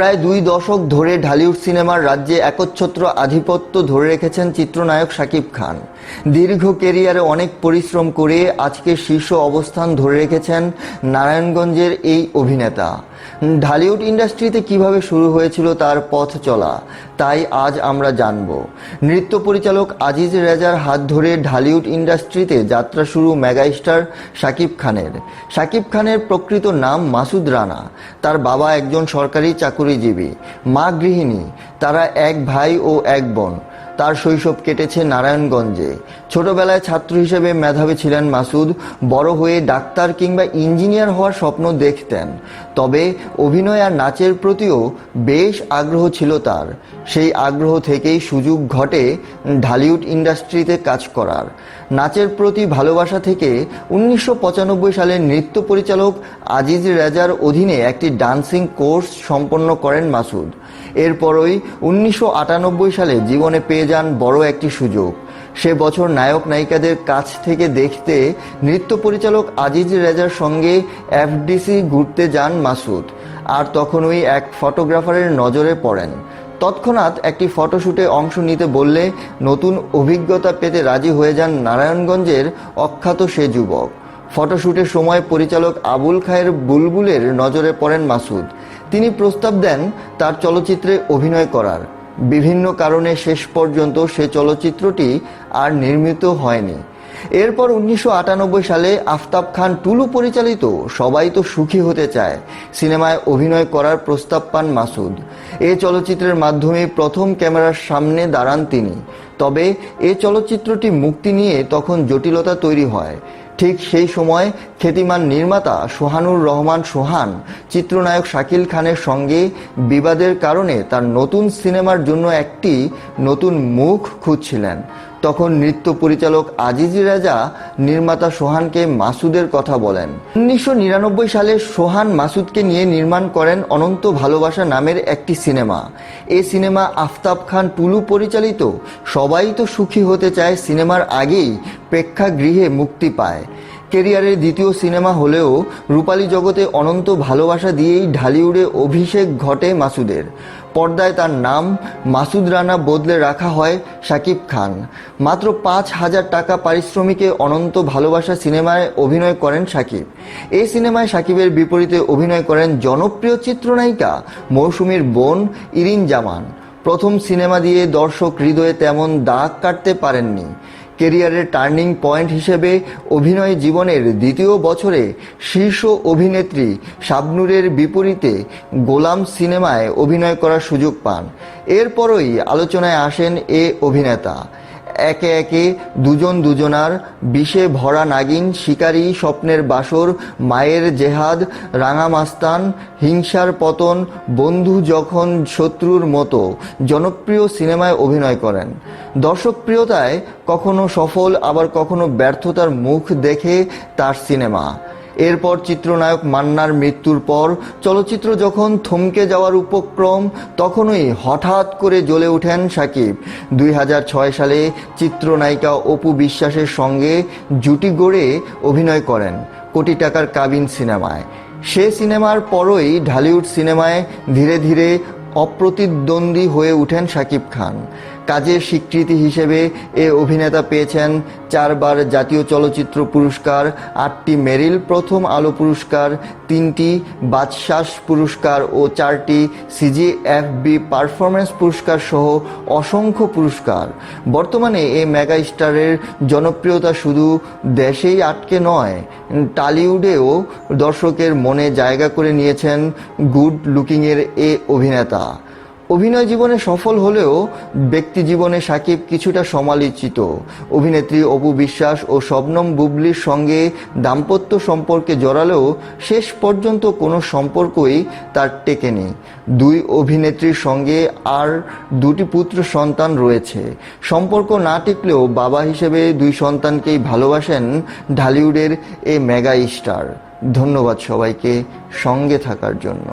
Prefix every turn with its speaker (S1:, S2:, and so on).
S1: প্রায় দুই দশক ধরে ঢালিউড সিনেমার রাজ্যে একচ্ছত্র আধিপত্য ধরে রেখেছেন চিত্রনায়ক শাকিব খান। দীর্ঘ কেরিয়ারে অনেক পরিশ্রম করে আজকে শীর্ষ অবস্থান ধরে রেখেছেন নারায়ণগঞ্জের এই অভিনেতা। ঢালিউড ইন্ডাস্ট্রিতে কীভাবে শুরু হয়েছিল তার পথ চলা, তাই আজ আমরা জানব। নৃত্য পরিচালক আজিজ রেজার হাত ধরে ঢালিউড ইন্ডাস্ট্রিতে যাত্রা শুরু মেগাস্টার শাকিব খানের। শাকিব খানের প্রকৃত নাম মাসুদ রানা। তার বাবা একজন সরকারি চাকুরিজীবী মা গৃহিণী তারা এক ভাই ও এক বোন। তার শৈশব কেটেছে নারায়ণগঞ্জে। ছোটবেলায় ছাত্র হিসেবে মেধাবী ছিলেন মাসুদ, বড় হয়ে ডাক্তার কিংবা ইঞ্জিনিয়ার হওয়ার স্বপ্ন দেখতেন। তবে অভিনয় আর নাচের প্রতিও বেশ আগ্রহ ছিল তার। সেই আগ্রহ থেকেই সুযোগ ঘটে ঢালিউড ইন্ডাস্ট্রিতে কাজ করার। নাচের প্রতি ভালোবাসা থেকে উনিশশো পঁচানব্বই সালে নৃত্য পরিচালক আজিজ রেজার অধীনে একটি ডান্সিং কোর্স সম্পন্ন করেন মাসুদ। এরপরই উনিশশো আটানব্বই সালে জীবনে পেয়ে যান বড় একটি সুযোগ। সে বছর নায়ক নায়িকাদের কাছ থেকে দেখতে নৃত্য পরিচালক আজিজ রেজার সঙ্গে এফডিসি ঘুরতে যান মাসুদ, আর তখন ওই এক ফটোগ্রাফারের নজরে পড়েন। তৎক্ষণাৎ একটি ফটোশ্যুটে অংশ নিতে বললে নতুন অভিজ্ঞতা পেতে রাজি হয়ে যান নারায়ণগঞ্জের অখ্যাত সে যুবক। ফটোশ্যুটের সময় পরিচালক আবুল খায়ের বুলবুলের নজরে পড়েন মাসুদ। তিনি প্রস্তাব দেন তার চলচ্চিত্রে অভিনয় করার। বিভিন্ন কারণে শেষ পর্যন্ত সে চলচ্চিত্রটি আর নির্মিত হয়নি। এরপর উনিশশো আটানব্বই সালে আফতাব খান টুলু পরিচালিত সবাই তো সুখী হতে চায় সিনেমায় অভিনয় করার প্রস্তাব পান মাসুদ। এ চলচ্চিত্রের মাধ্যমে প্রথম ক্যামেরার সামনে দাঁড়ান তিনি। তবে এ চলচ্চিত্রটি মুক্তি নিয়ে তখন জটিলতা তৈরি হয়। ঠিক সেই সময় খ্যাতিমান নির্মাতা সোহানুর রহমান সোহান চিত্রনায়ক শাকিল খানের সঙ্গে বিবাদের কারণে তার নতুন সিনেমার জন্য একটি নতুন মুখ খুঁজছিলেন। তখন নৃত্য পরিচালক আজিজ রাজা নির্মাতা সোহানকে মাসুদের কথা বলেন। উনিশশো নিরানব্বই সালে সোহান মাসুদকে নিয়ে নির্মাণ করেন অনন্ত ভালোবাসা নামের একটি সিনেমা। এ সিনেমা আফতাব খান টুলু পরিচালিত। সবাই তো সুখী হতে চায় সিনেমার আগেই প্রেক্ষাগৃহে মুক্তি পায়। কেরিয়ারের দ্বিতীয় সিনেমা হলেও রূপালী জগতে অনন্ত ভালোবাসা দিয়েই ঢালিউডে অভিষেক ঘটে মাসুদের। পর্দায় তার নাম মাসুদ রানা বদলে রাখা হয় শাকিব খান। মাত্র পাঁচ হাজার টাকা পারিশ্রমিকে অনন্ত ভালোবাসা সিনেমায় অভিনয় করেন শাকিব। এই সিনেমায় শাকিবের বিপরীতে অভিনয় করেন জনপ্রিয় চিত্রনায়িকা মৌসুমীর বোন ইরিন জামান। প্রথম সিনেমা দিয়ে দর্শক হৃদয়ে তেমন দাগ কাটতে পারেননি। কেরিয়ারের টার্নিং পয়েন্ট হিসেবে অভিনয় জীবনের দ্বিতীয় বছরে শীর্ষ অভিনেত্রী শাবনুরের বিপরীতে গোলাম সিনেমায় অভিনয় করার সুযোগ পান। এরপরই আলোচনায় আসেন এ অভিনেতা। একে একে দুজন দুজনার বিষে ভরা নাগিন, শিকারী, স্বপ্নের বাসর, মায়ের জেহাদ, রাঙামাস্তান, হিংসার পতন, বন্ধু যখন শত্রুর মতো জনপ্রিয় সিনেমায় অভিনয় করেন। দর্শকপ্রিয়তায় কখনো সফল, আবার কখনো ব্যর্থতার মুখ দেখে তার সিনেমা। এরপর চিত্রনায়ক মান্নার মৃত্যুর পর চলচ্চিত্র যখন থমকে যাওয়ার উপক্রম, তখনই হঠাৎ করে জ্বলে ওঠেন সাকিব। দুই হাজার ছয় সালে চিত্রনায়িকা অপু বিশ্বাসের সঙ্গে জুটি গড়ে অভিনয় করেন কোটি টাকার কাবিন সিনেমায়। সে সিনেমার পরই ঢালিউড সিনেমায় ধীরে ধীরে অপ্রতিদ্বন্দ্বী হয়ে উঠেন সাকিব খান। কাজের স্বীকৃতি হিসেবে এ অভিনেতা পেয়েছেন চারবার জাতীয় চলচ্চিত্র পুরস্কার, আটটি মেরিল প্রথম আলো পুরস্কার, তিনটি বাদশাস পুরস্কার ও চারটি সিজিএফবি পারফরমেন্স পুরস্কার সহ অসংখ্য পুরস্কার। বর্তমানে এই মেগা স্টারের জনপ্রিয়তা শুধু দেশেই আটকে নয়, টালিউডেও দর্শকের মনে জায়গা করে নিয়েছেন গুড লুকিংয়ের এ অভিনেতা। অভিনয় জীবনে সফল হলেও ব্যক্তি জীবনে সাকিব কিছুটা সমালোচিত। অভিনেত্রী অপু বিশ্বাস ও শবনম বুবলির সঙ্গে দাম্পত্য সম্পর্কে জড়ালেও শেষ পর্যন্ত কোনো সম্পর্কই তার টেকেনি। দুই অভিনেত্রীর সঙ্গে আর দুটি পুত্র সন্তান রয়েছে। সম্পর্ক না টিকলেও বাবা হিসেবে দুই সন্তানকেই ভালোবাসেন ঢালিউডের এ মেগা স্টার। ধন্যবাদ সবাইকে সঙ্গে থাকার জন্য।